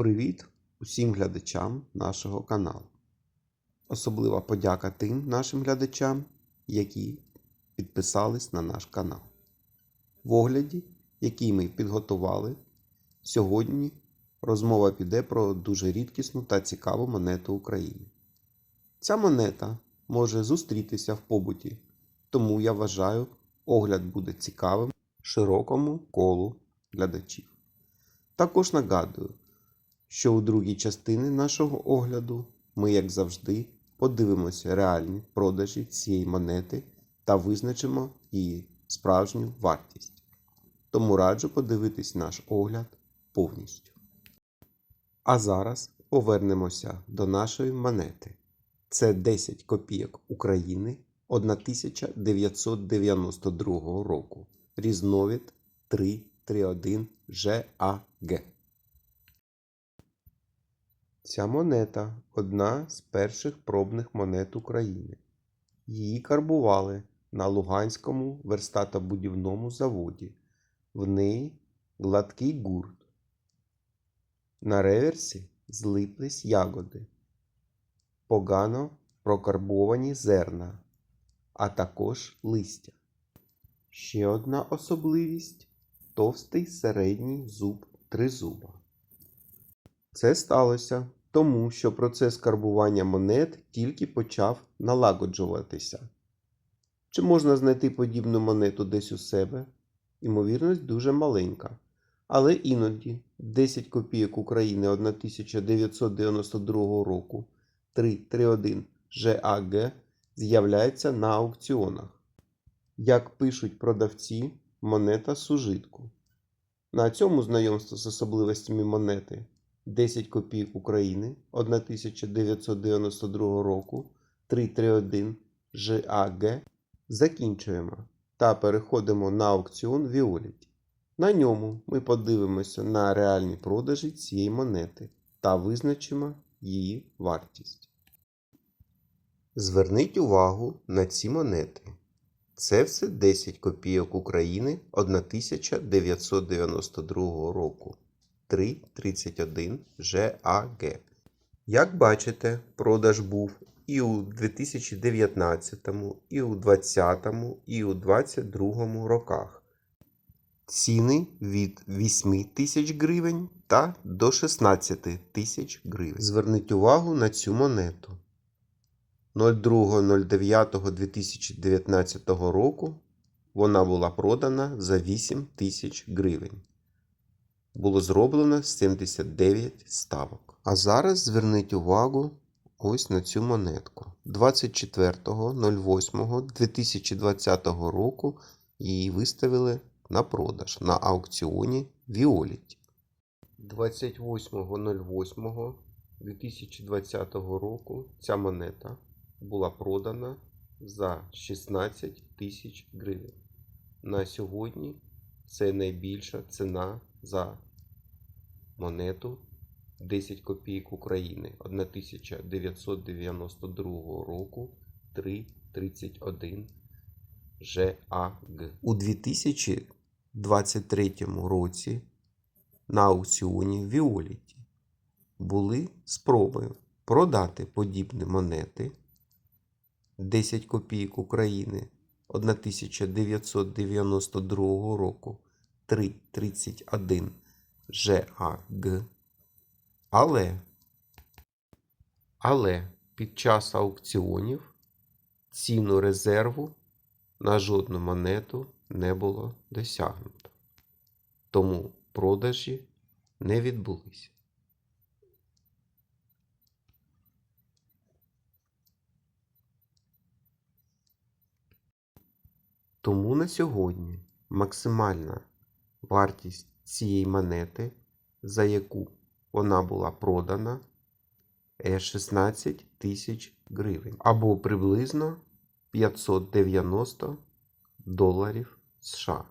Привіт усім глядачам нашого каналу. Особлива подяка тим нашим глядачам, які підписались на наш канал. В огляді, який ми підготували, сьогодні розмова піде про дуже рідкісну та цікаву монету України. Ця монета може зустрітися в побуті, тому я вважаю, огляд буде цікавим широкому колу глядачів. Також нагадую, що у другій частині нашого огляду ми, як завжди, подивимося реальні продажі цієї монети та визначимо її справжню вартість. Тому раджу подивитись наш огляд повністю. А зараз повернемося до нашої монети. Це 10 копійок України 1992 року. Різновид 331 ЖАГ. Ця монета одна з перших пробних монет України. Її карбували на Луганському верстатобудівному заводі. В неї гладкий гурт. На реверсі злиплись ягоди, погано прокарбовані зерна, а також листя. Ще одна особливість товстий середній зуб тризуба. Це сталося тому, що процес карбування монет тільки почав налагоджуватися. Чи можна знайти подібну монету десь у себе? Ймовірність дуже маленька. Але іноді 10 копійок України 1992 року 331 ЖАГ з'являється на аукціонах. Як пишуть продавці, монета з ужитку. На цьому знайомство з особливостями монети 10 копійок України 1992 року 331 ЖАГ закінчуємо та переходимо на аукціон Віоліті. На ньому ми подивимося на реальні продажі цієї монети та визначимо її вартість. Зверніть увагу на ці монети. Це все 10 копійок України 1992 року. 331 ЖАГ. Як бачите, продаж був і у 2019, і у 2020, і у 2022 роках. Ціни від 8 тисяч гривень та до 16 тисяч гривень. Зверніть увагу на цю монету. 02.09.2019 року вона була продана за 8 тисяч гривень. Було зроблено 79 ставок. А зараз зверніть увагу ось на цю монетку. 24.08.2020 року її виставили на продаж на аукціоні Віоліті. 28.08.2020 року ця монета була продана за 16 тисяч гривень. На сьогодні це найбільша ціна за монету 10 копійок України 1992 року 331 ЖАГ. У 2023 році на аукціоні Віоліті були спроби продати подібні монети 10 копійок України 1992 року 331 ЖАГ. Але, але під час аукціонів ціну резерву на жодну монету не було досягнуто. Тому продажі не відбулися. Тому на сьогодні максимальна вартість цієї монети, за яку вона була продана, е 16 тисяч гривень або приблизно 590 доларів США.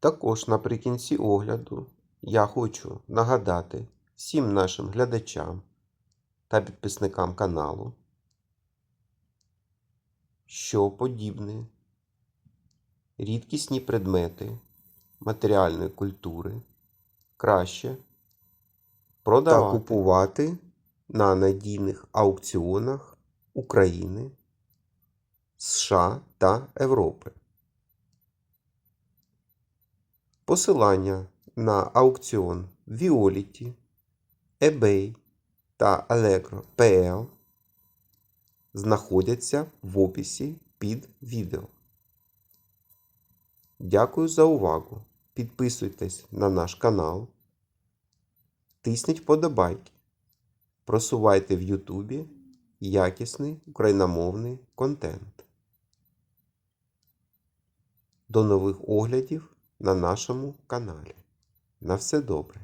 Також наприкінці огляду я хочу нагадати всім нашим глядачам та підписникам каналу, що подібні рідкісні предмети матеріальної культури краще та купувати на надійних аукціонах України, США та Європи. Посилання на аукціон Violet, eBay та Allegro.pl знаходяться в описі під відео. Дякую за увагу. Підписуйтесь на наш канал, тисніть вподобайки, просувайте в Ютубі якісний україномовний контент. До нових оглядів на нашому каналі. На все добре!